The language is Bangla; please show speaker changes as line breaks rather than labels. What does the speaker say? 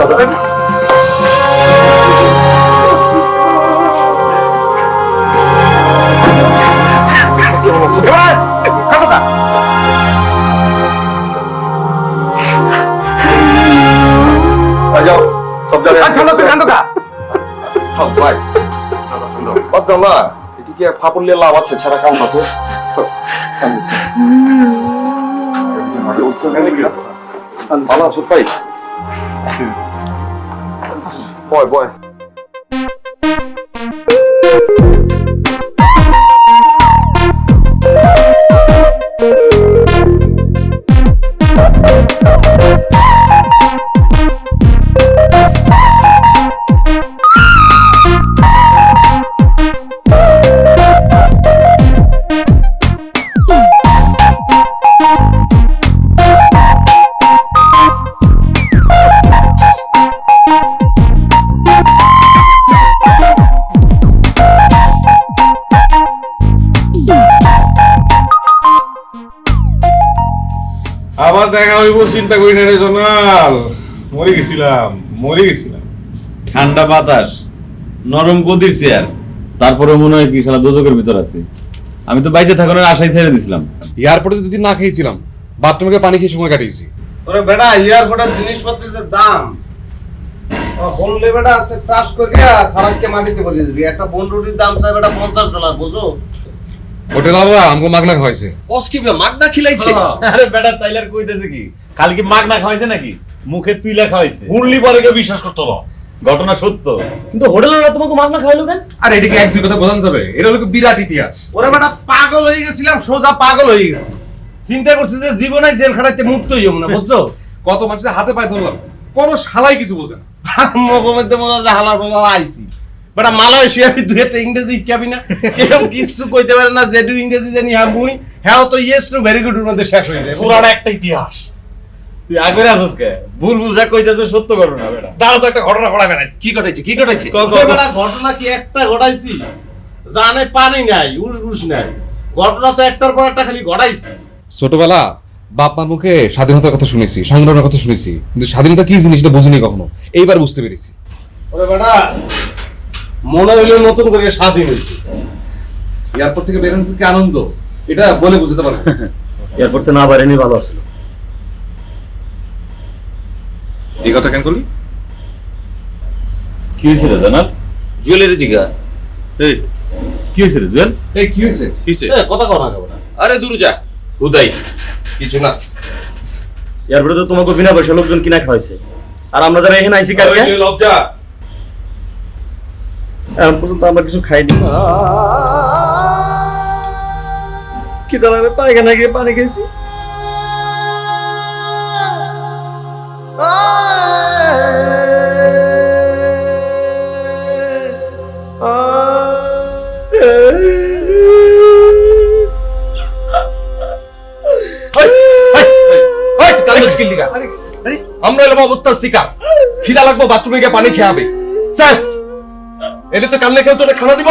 জায়গায়
আচ্ছা
এদিকে লাভ আছে ছাড়া কাম আছে। ভালো আছো ভাই? Boy,
boy. দেখা হইব চিন্তা করি না রে জনাল। মরে গেছিলাম মরে গেছিলাম।
ঠান্ডা বাতাস নরম গদির চেয়ার তারপরে মনে হয় কি শালা দোজকের ভিতর আছে। আমি তো বাইচে থাকানোর আশাই ছেড়ে দিছিলাম।
এয়ারপোর্টে দুদিন না খেয়েছিলাম বাথরুমে পানি খেয়ে সময় কাটিয়েছি।
ওরে বেটা এয়ারপোর্টের জিনিসপত্রের যে দাম বললে বেটা আজকে চাষ করিয়া খারাপকে মাটিতে বলিয়ে দিবি। একটা বন রুটির দাম চাই বেটা পঞ্চাশ ডলার বুঝো
হোটেল আলা আমগো মাগনা খাওয়াইছে।
অস্কিবে মাগনা খিলাইছে?
আরে বেটা তাইলার কইতেছে কি কাল কি মাগ খাওয়াইছে নাকি? মুখে তুইলা খাওয়াইছে।
উনলি পরে কেউ বিশ্বাস করতো না।
ঘটনা সত্য।
কিন্তু হোটেলের তোমাকে মাগনা খাইলো কেন?
আর এদিকে এক দুই কথা বোঝান যাবে? এটা হলো বিরাট ইতিহাস।
ওরে বেটা পাগল হয়ে গেছিলাম সোজা পাগল হয়ে গেছি। চিন্তা করছি যে জীবনে জেল খাটাইতে মুক্ত হইব না বুঝছ?
কত মানুষের হাতে পায়ে ধরলাম। কোন শালাই কিছু বোঝে না।
মগো মধ্যে হালার বলা আইছি। বেটা মালয়েশিয়া দুই একটা ইংরেজি শিখাবি না। কেউ কিছু কইতে পারে না যেটু ইংরেজি জানি হ্যাঁ মুই। হ্যাঁ তো ইয়েস টু ভেরি গুড মধ্যে শেষ হয়ে যায়।
পুরান একটা ইতিহাস।
তুই আগে আসস কে ভুল বুঝা কইতেছে সত্য ঘটনা বেটা।
দাঁড়া তো একটা ঘটনা ঘটা বেড়াইছে।
কি ঘটাইছে কি ঘটাইছে? বেটা ঘটনা কি একটা ঘটাইছি? জানে পানি নাই উস উস নাই। ঘটনা তো একটার পর একটা খালি ঘটাইছি।
ছোটবেলা বাপ মার মুখে স্বাধীনতার কথা শুনেছি সংগ্রামের কথা শুনেছি কিন্তু স্বাধীনতা কি জিনিস এটা বুঝিনি কখনো। এইবার বুঝতে পেরেছি।
ওরে বেটা মনে হইল নতুন করে স্বাধীন হয়েছে।
এয়ারপোর্ট থেকে বেরোনো থেকে আনন্দ? এটা বলে বুঝতে পারব। না।
এয়ারপোর্টে না পারেনি ভালো ছিল।
এই কথা কেন করলি?
কি হয়েছিল জানাল?
জুয়েলারি জিগা।
এই
কি হয়েছিল জুয়েল?
এই কি হয়েছে?
কিছে
এ, কথা কও না কে বেটা
আরে দূর যা হুদাই। কিছু না।
এয়ারপোর্টে তো তোমাকে বিনা পয়সা লোকজন কিনা খাওয়াইছে। আর আমরা যারা এখানে আইসি
এই লজ্জা।
এখন পর্যন্ত আমরা কিছু খাইনি কি দাঁড়ালে পায়খানা গিয়ে পানি খেয়েছি
আমরা এলাম অবস্থা শিকার খিদা লাগবো বাথরুমে গিয়ে পানি খেয়ে হবে শেষ এটা তো কান্না তোরে খানা দিব।